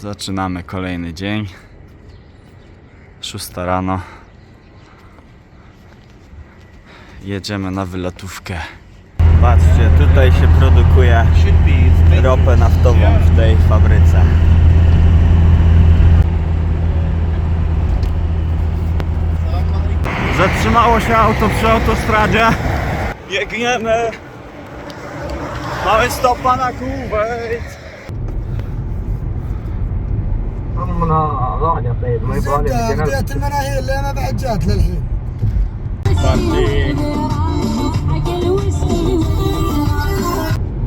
Zaczynamy kolejny dzień. 6 rano. Jedziemy na wylatówkę. Patrzcie, tutaj się produkuje ropę naftową w tej fabryce. Zatrzymało się auto przy autostradzie. Biegniemy. Mamy stopa na Kuwait. زبده بديت المناهيل اللي ما بعد جات للحين Party.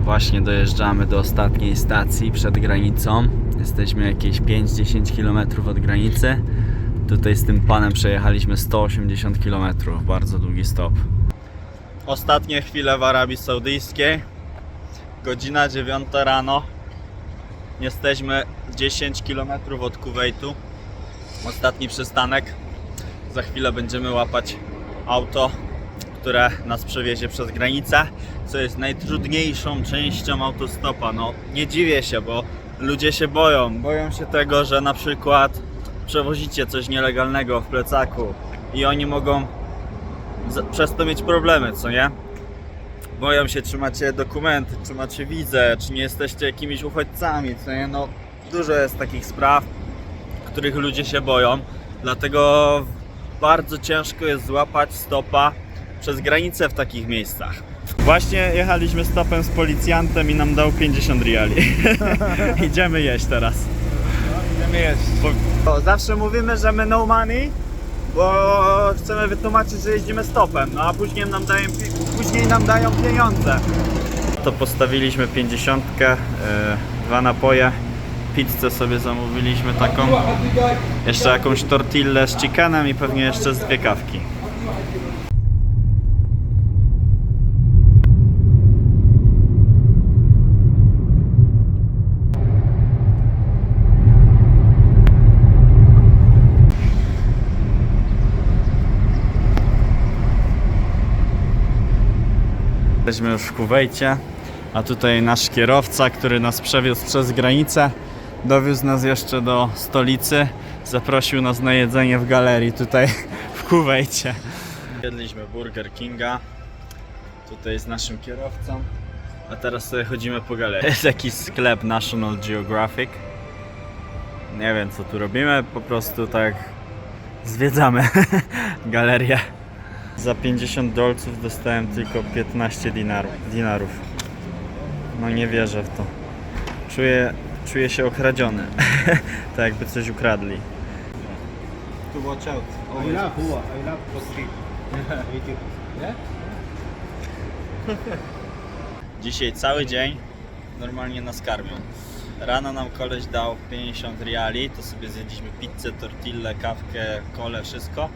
Właśnie dojeżdżamy do ostatniej stacji przed granicą. Jesteśmy jakieś 5-10 km od granicy. Tutaj z tym panem przejechaliśmy 180 km. Bardzo długi stop. Ostatnie chwile w Arabii Saudyjskiej. Godzina 9 rano. Jesteśmy 10 km od Kuwejtu. Ostatni przystanek. Za chwilę będziemy łapać auto, które nas przewiezie przez granicę, co jest najtrudniejszą częścią autostopa. No, nie dziwię się, bo ludzie się boją. Boją się tego, że na przykład przewozicie coś nielegalnego w plecaku i oni mogą przez to mieć problemy, co nie? Boją się, czy macie dokumenty, czy macie wizę, czy nie jesteście jakimiś uchodźcami, co nie? No, dużo jest takich spraw, których ludzie się boją, dlatego bardzo ciężko jest złapać stopa przez granicę w takich miejscach. Właśnie jechaliśmy stopem z policjantem i nam dał 50 riali. Idziemy jeść teraz. Idziemy jeść. Bo zawsze mówimy, że my no money, bo chcemy wytłumaczyć, że jeździmy stopem, no a później nam dają, później nam dają pieniądze. To postawiliśmy 50, e, dwa napoje, pizzę sobie zamówiliśmy taką, jeszcze jakąś tortillę z chickenem i pewnie jeszcze z dwie kawki. Jesteśmy już w Kuwejcie, a tutaj nasz kierowca, który nas przewiózł przez granicę, dowiózł nas jeszcze do stolicy, zaprosił nas na jedzenie w galerii tutaj w Kuwejcie. Jedliśmy Burger Kinga, tutaj z naszym kierowcą, a teraz sobie chodzimy po galerii. Jest jakiś sklep National Geographic. Nie wiem co tu robimy, po prostu tak zwiedzamy galerię. Za 50 dolców dostałem tylko 15 dinarów. dinarów. No nie wierzę w to. Czuję, czuję się okradziony. tak jakby coś ukradli. To watch out. I love? I love. Yeah? Dzisiaj cały dzień normalnie nas karmią. Rano nam koleś dał 50 riali, to sobie zjedliśmy pizzę, tortillę, kawkę, kole, wszystko.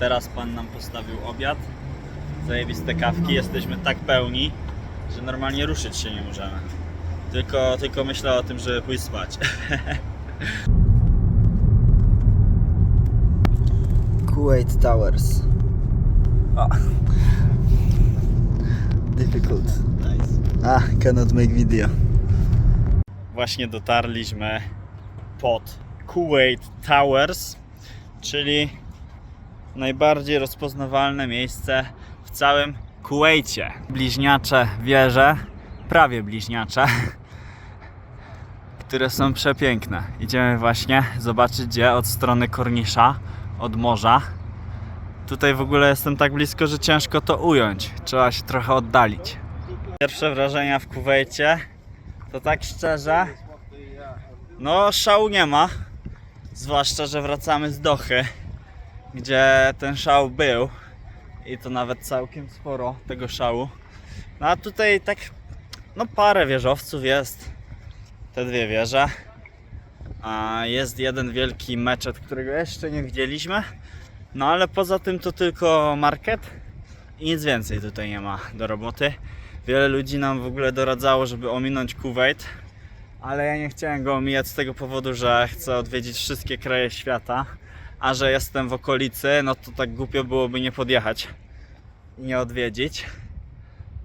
Teraz pan nam postawił obiad. Zajebiste kawki, jesteśmy tak pełni, że normalnie ruszyć się nie możemy. Tylko, tylko myślę o tym, żeby pójść spać. Kuwait Towers. Difficult. Nice. Ah, cannot make video. Właśnie dotarliśmy pod Kuwait Towers, czyli najbardziej rozpoznawalne miejsce w całym Kuwejcie. Bliźniacze wieże, prawie bliźniacze, które są przepiękne. Idziemy właśnie zobaczyć gdzie od strony Kornisza, od morza. Tutaj w ogóle jestem tak blisko, że ciężko to ująć. Trzeba się trochę oddalić. Pierwsze wrażenia w Kuwejcie to tak szczerze, no szału nie ma. Zwłaszcza, że wracamy z Dochy, gdzie ten szał był. I to nawet całkiem sporo tego szału. No a tutaj tak, no parę wieżowców jest. Te dwie wieże. A jest jeden wielki meczet, którego jeszcze nie widzieliśmy. No ale poza tym to tylko market i nic więcej tutaj nie ma do roboty. Wiele ludzi nam w ogóle doradzało, żeby ominąć Kuwait, ale ja nie chciałem go omijać z tego powodu, że chcę odwiedzić wszystkie kraje świata, a że jestem w okolicy, no to tak głupio byłoby nie podjechać i nie odwiedzić.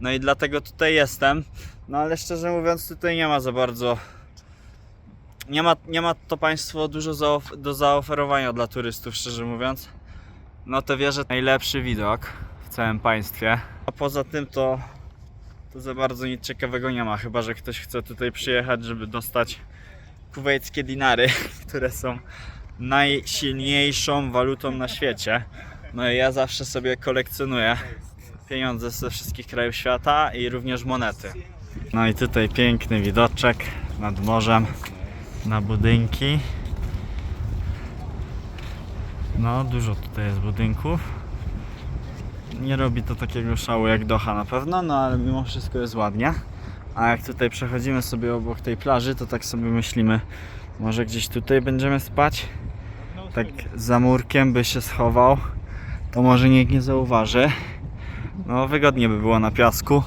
No i dlatego tutaj jestem. No ale szczerze mówiąc, tutaj nie ma za bardzo nie ma, nie ma to państwo dużo do zaoferowania dla turystów, szczerze mówiąc. No to wierzę, najlepszy widok w całym państwie. A poza tym to, to za bardzo nic ciekawego nie ma, chyba że ktoś chce tutaj przyjechać, żeby dostać kuwejskie dinary, które są najsilniejszą walutą na świecie. No i ja zawsze sobie kolekcjonuję pieniądze ze wszystkich krajów świata i również monety. No i tutaj piękny widoczek nad morzem na budynki. No, dużo tutaj jest budynków. Nie robi to takiego szału jak Doha na pewno, no ale mimo wszystko jest ładnie. A jak tutaj przechodzimy sobie obok tej plaży, to tak sobie myślimy, może gdzieś tutaj będziemy spać. Tak za murkiem by się schował, to może nikt nie zauważy. No, wygodnie by było na piasku.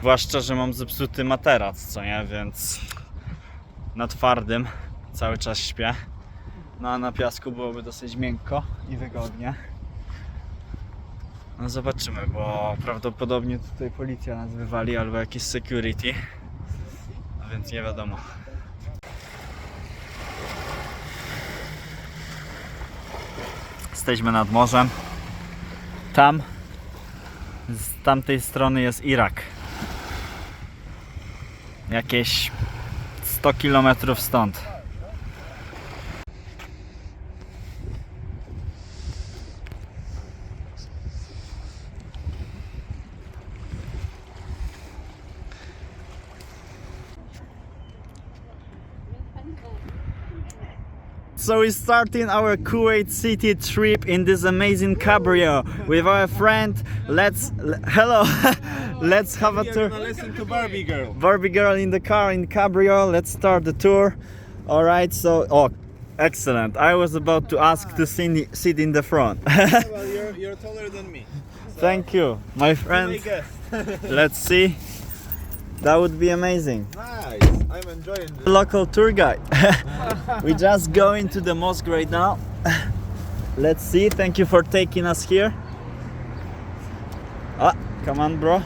Zwłaszcza, że mam zepsuty materac, co nie, więc na twardym cały czas śpię. No a na piasku byłoby dosyć miękko i wygodnie. No zobaczymy, bo prawdopodobnie tutaj policja nas wywali albo jakiś security. A więc nie wiadomo. Jesteśmy nad morzem. Tam z tamtej strony jest Irak. Jakieś 100 km stąd. So we're starting our Kuwait City trip in this amazing cabrio with our friend. Let's hello, let's have a tour. listen to Barbie girl. Barbie girl in the car in cabrio. Let's start the tour. All right. So oh, excellent. I was about to ask to sit sit in the front. well, you're, you're taller than me. Thank you, my friend. Let's see. That would be amazing. Nice. I'm enjoying this. local tour guide. we just go into the mosque right now. Let's see. Thank you for taking us here. Ah, come on, bro.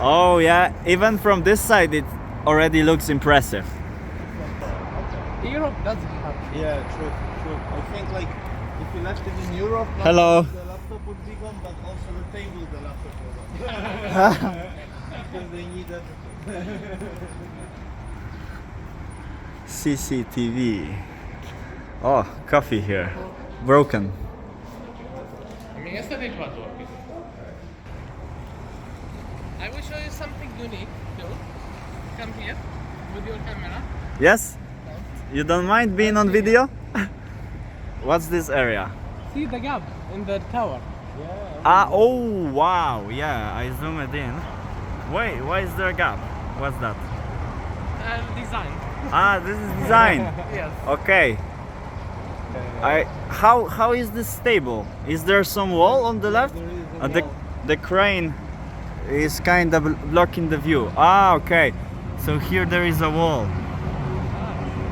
Oh yeah, even from this side it already looks impressive. Europe does have Yeah, true, true. I think like if you left it in Europe, Hello. the laptop would be gone, but also the table, the laptop was gone. because they needed. CCTV. Oh, coffee here. Broken. I mean, yesterday it was working. I will show you something unique too. Come here with your camera. Yes? You don't mind being on video? What's this area? See the gap in the tower. Ah, oh wow, yeah, I zoomed in. Wait, why is there a gap? What's that? Uh, design. Ah, this is design. Yes. Okay. I how how is this stable? Is there some wall on the left? There is a Uh, the the crane is kind of blocking the view. Ah, okay. So here there is a wall.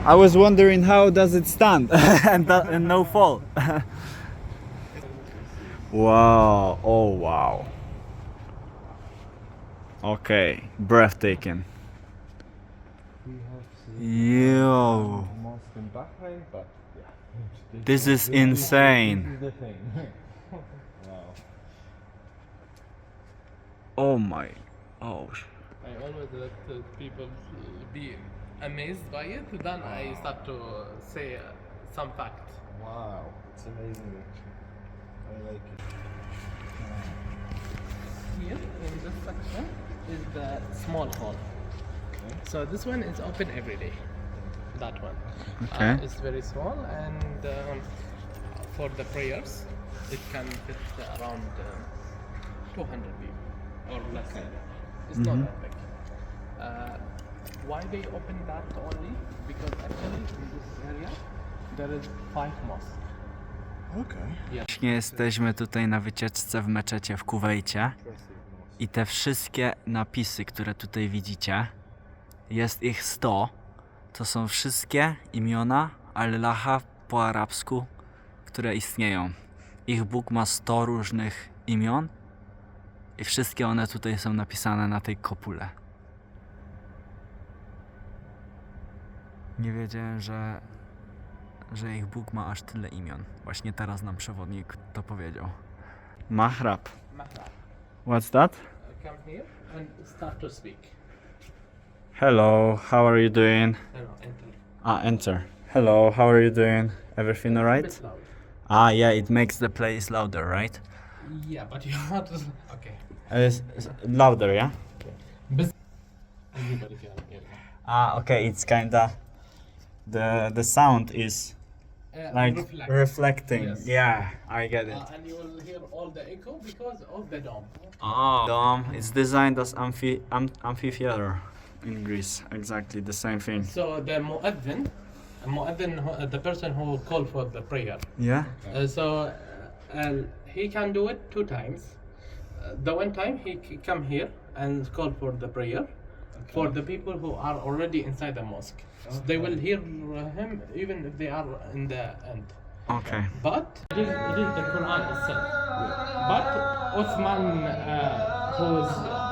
I was wondering how does it stand and, that, and no fall. wow! Oh wow! Okay, breathtaking. Yo, Most in Bahrain, but yeah. this is insane. This is the thing. wow. Oh my, oh. I always let uh, people uh, be amazed by it. Then I start to say uh, some facts. Wow. It's amazing actually. I like it. Here in this section is the small hall. So this one is open every day. That one. Okay. Uh, it's very small and um, for the prayers, it can fit around um 200 people or less. It's not that big. Uh, why they open that only? Because actually in this area there is five mosques. Okay. Właśnie jesteśmy tutaj na wycieczce w meczecie w Kuwejcie i te wszystkie napisy, które tutaj widzicie, jest ich 100. To są wszystkie imiona Allaha po arabsku, które istnieją. Ich Bóg ma 100 różnych imion i wszystkie one tutaj są napisane na tej kopule. Nie wiedziałem, że, że ich Bóg ma aż tyle imion. Właśnie teraz nam przewodnik to powiedział. Mahrab. Mahrab. What's that? Come here and start to speak. Hello, how are you doing? Hello, enter. Ah, enter. Hello, how are you doing? Everything alright? Ah, yeah, it makes the place louder, right? Yeah, but you have to. Okay. Uh, s- s- louder, yeah? Bus- Everybody can hear. Ah, okay, it's kinda. The the sound is Uh, like reflect. reflecting. Yes. Yeah, I get it. Uh, and you will hear all the echo because of the dome. Oh, dome. It's designed as amphi am- amphitheater in Greece. Exactly the same thing. So the muadhin, muadhin, who- uh, the person who called for the prayer. Yeah. Uh, so uh, and he can do it two times. Uh, the one time he c- come here and call for the prayer for the people who are already inside the mosque. So they will hear uh, him even if they are in the end. Okay. But it is, it is the Quran itself. But Uthman, uh, who is it.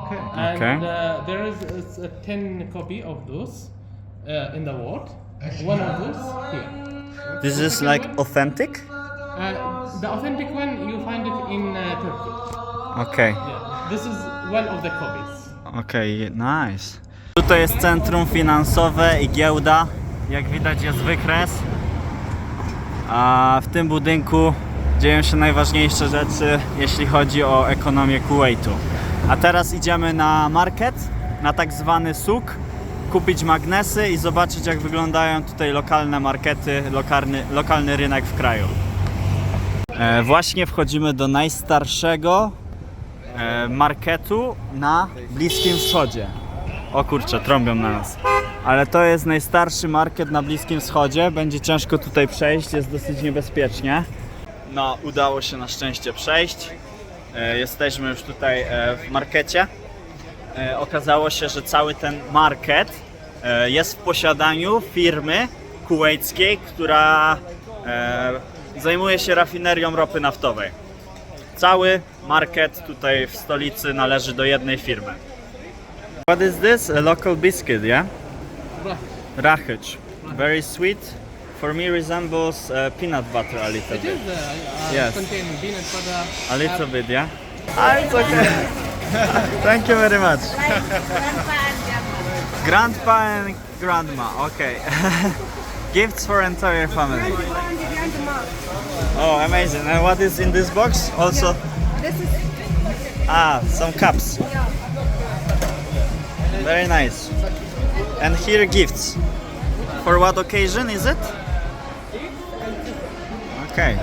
Okay. And Okay. uh, there is, a 10 copy of those uh, in the world. One of those here. This is like authentic. Uh, the authentic one you find it in uh, Turkey. Okay. Yeah. This is one of the copies. Okej, nice. Tutaj jest centrum finansowe i giełda. Jak widać jest wykres. A w tym budynku dzieją się najważniejsze rzeczy, jeśli chodzi o ekonomię Kuwaitu. A teraz idziemy na market, na tak zwany suk, kupić magnesy i zobaczyć jak wyglądają tutaj lokalne markety, lokalny, lokalny rynek w kraju. E, właśnie wchodzimy do najstarszego e, marketu na Bliskim Wschodzie. O kurczę, trąbią na nas. Ale to jest najstarszy market na Bliskim Wschodzie. Będzie ciężko tutaj przejść, jest dosyć niebezpiecznie. No, udało się na szczęście przejść. E, jesteśmy już tutaj e, w markecie. Okazało się, że cały ten market jest w posiadaniu firmy kuwaickiej, która zajmuje się rafinerią ropy naftowej. Cały market tutaj w stolicy należy do jednej firmy. What is this? A local biscuit, yeah? Rahich. Very sweet. For me resembles uh, peanut butter a little It bit. is uh, uh, Yes. peanut butter. A little bit, yeah? Ah, it's okay. Thank you very much. Grandpa and grandma, okay. Gifts for entire family. Oh, amazing. And what is in this box? Also, This is ah, some cups. Very nice. And here gifts. For what occasion is it? Okay.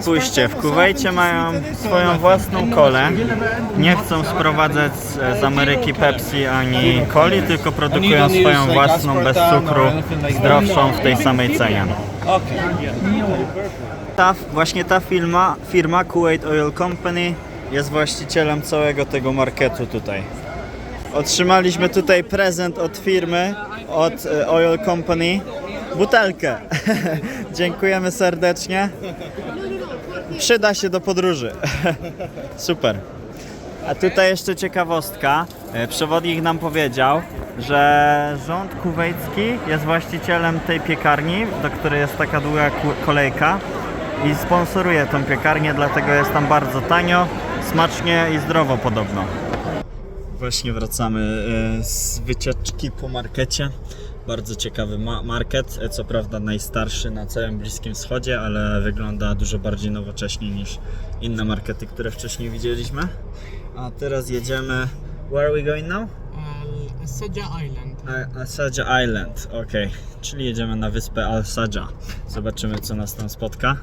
Spójrzcie, w Kuwejcie mają swoją własną kolę. Nie chcą sprowadzać z- z Ameryki Pepsi ani coli, tylko produkują swoją własną bez cukru, zdrowszą w tej samej cenie. Ta, właśnie ta firma, firma Kuwait Oil Company jest właścicielem całego tego marketu tutaj. Otrzymaliśmy tutaj prezent od firmy, od e, Oil Company, butelkę. Dziękujemy serdecznie. Przyda się do podróży. Super. A tutaj jeszcze ciekawostka. E, Przewodnik nam powiedział, że rząd kuwejski jest właścicielem tej piekarni, do której jest taka długa kolejka i sponsoruje tą piekarnię, dlatego jest tam bardzo tanio, smacznie i zdrowo podobno. Właśnie wracamy e, z wycieczki po markecie. Bardzo ciekawy ma- market, e, co prawda najstarszy na całym Bliskim Wschodzie, ale wygląda dużo bardziej nowocześnie niż inne markety, które wcześniej widzieliśmy. A teraz jedziemy. Where are we going now? Saja Island. A- Al-Sajah Island, ok. Czyli jedziemy na wyspę Al-Sajah. Zobaczymy, co nas tam spotka.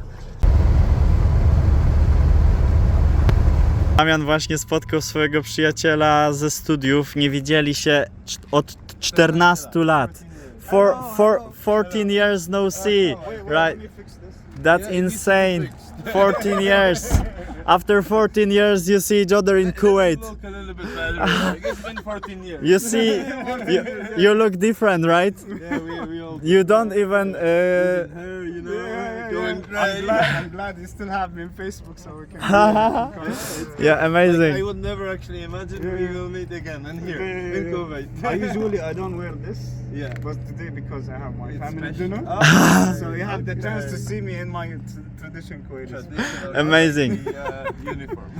Damian właśnie spotkał swojego przyjaciela ze studiów. Nie widzieli się od 14 lat. For, for 14 years no see, right? That's insane. 14 years. After 14 years, you see each other in Kuwait. Look a little bit better. It's been 14 years. You see, you, you look different, right? Yeah, we, we all You don't even. Uh, you know, I'm glad, I'm glad you still have me on Facebook so we can. Yeah, amazing. I would never actually imagine we will meet again and here in Kuwait. I usually I don't wear this. Yeah. But today because I have my It's family special. dinner, Oh, so you have the chance to see me in my t- tradition Kuwaiti Traditional Amazing. uh, uniform.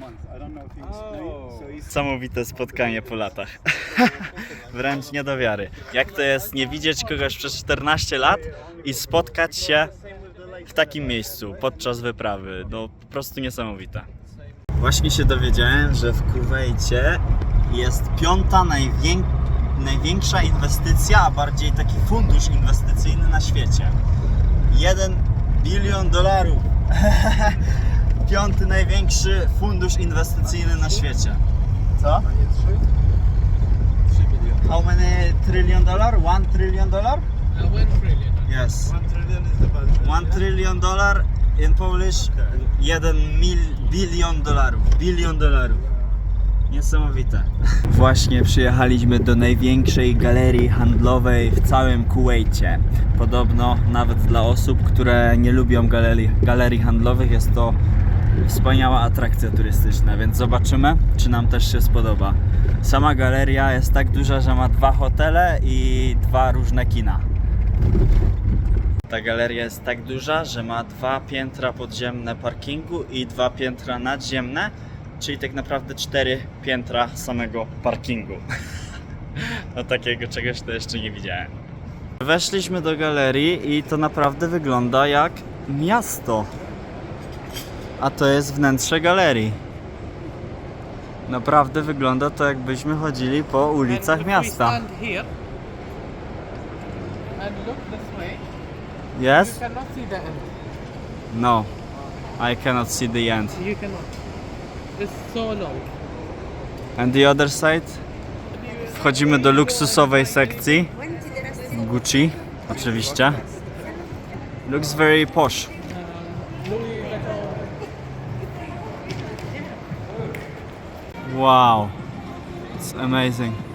month. I don't know if you explain. Oh. So it's Niesamowite spotkanie po latach. Wręcz nie do wiary. Jak to jest nie widzieć kogoś przez 14 lat i spotkać się w takim miejscu podczas wyprawy? No po prostu niesamowite. Właśnie się dowiedziałem, że w Kuwejcie jest piąta najwię... największa inwestycja, a bardziej taki fundusz inwestycyjny na świecie. 1 bilion dolarów. Piąty największy fundusz inwestycyjny na świecie. Co? How many trillion dollar? One trillion dollar? Uh, one trillion. Yes. One trillion is the budget. One trillion dollar in Polish. Jeden mil, bilion dolarów. Bilion dolarów. Niesamowite. Właśnie przyjechaliśmy do największej galerii handlowej w całym Kuwejcie. Podobno nawet dla osób, które nie lubią galerii, galerii handlowych jest to wspaniała atrakcja turystyczna, więc zobaczymy, czy nam też się spodoba. Sama galeria jest tak duża, że ma dwa hotele i dwa różne kina. Ta galeria jest tak duża, że ma dwa piętra podziemne parkingu i dwa piętra nadziemne, czyli tak naprawdę cztery piętra samego parkingu. No takiego czegoś to jeszcze nie widziałem. Weszliśmy do galerii i to naprawdę wygląda jak miasto. A to jest wnętrze galerii. Naprawdę wygląda to jakbyśmy chodzili po ulicach miasta. and Yes? you cannot see the end. No. I cannot see the end. You cannot. It's so long. And the other side? Wchodzimy do luksusowej sekcji. Gucci, oczywiście. Looks very posh. Wow. It's amazing.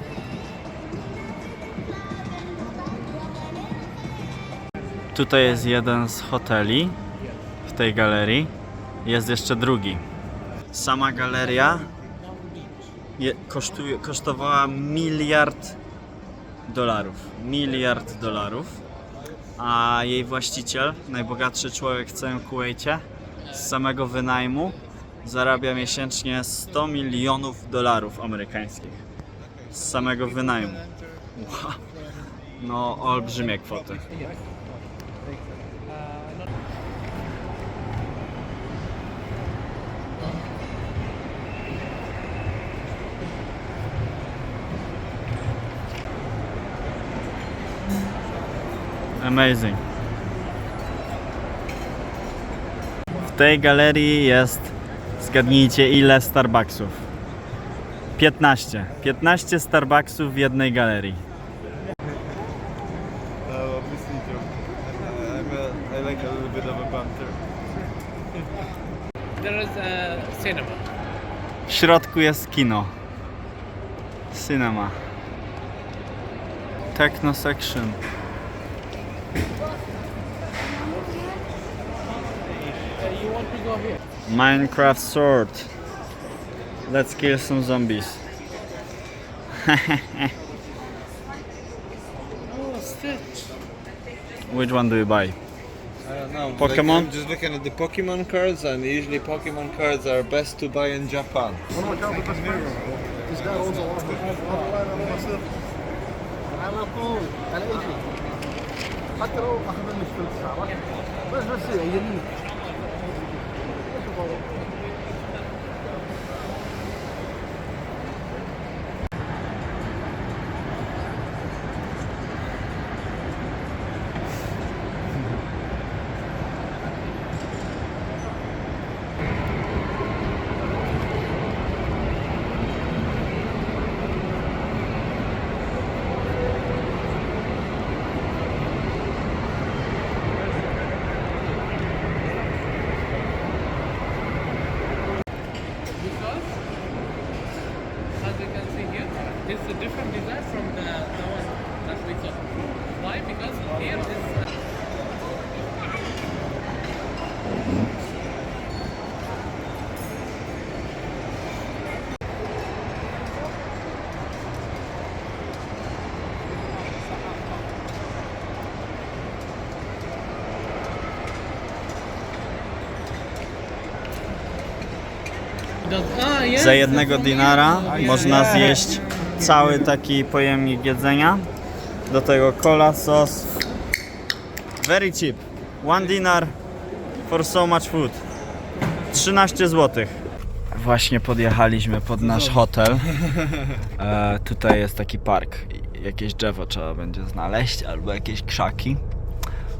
Tutaj jest jeden z hoteli w tej galerii. Jest jeszcze drugi. Sama galeria je, kosztuje, kosztowała miliard dolarów. Miliard dolarów. A jej właściciel, najbogatszy człowiek w całym Kuwejcie, z samego wynajmu zarabia miesięcznie 100 milionów dolarów amerykańskich. Z samego wynajmu. Wow. No, olbrzymie kwoty. Amazing. W tej galerii jest, zgadnijcie ile Starbucksów. 15. 15 Starbucksów w jednej galerii. Cinema. W środku jest kino. Cinema. Techno section. Minecraft sword. Let's kill some zombies. Which one do you buy? I don't know. Pokemon? Like, just looking at the Pokemon cards, and usually Pokemon cards are best to buy in Japan. Oh this guy a lot of stuff. I love food. I love حتى لو اخذنا مشكل شعرك بس بس هي لك it's a different design from the, the one that we. Why? Because here is. Za jednego dinara można zjeść cały taki pojemnik jedzenia. Do tego cola, sos. Very cheap. One dinar for so much food. 13 zł. Właśnie podjechaliśmy pod nasz hotel. E, tutaj jest taki park. Jakieś drzewo trzeba będzie znaleźć albo jakieś krzaki.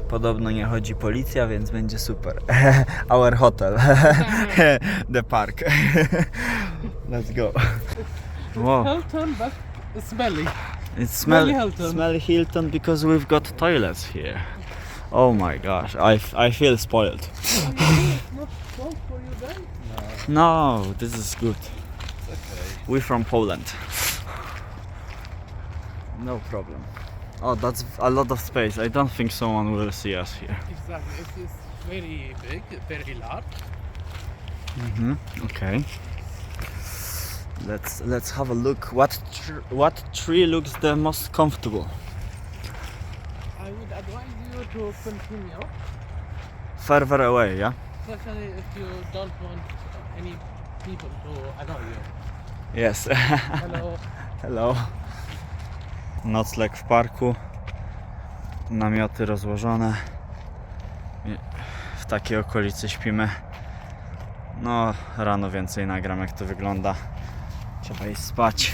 Podobno nie chodzi policja, więc będzie super. Our hotel. The park. Let's go. Wow. Hilton, but smelly. It's Smelly smell, Hilton. smelly Hilton because we've got toilets here. Oh my gosh, I, f- I feel spoiled. Not cold for you then? No, this is good. We're from Poland. No problem. Oh, that's a lot of space. I don't think someone will see us here. Exactly. It is very big, very large. hmm Okay. Let's let's have a look. What tr- what tree looks the most comfortable? I would advise you to continue, Further away, yeah. especially if you don't want any people to annoy you. Yes. Hello. Hello. Nocleg w parku. Namioty rozłożone. W takiej okolicy śpimy. No, rano więcej nagram jak to wygląda. Trzeba iść spać.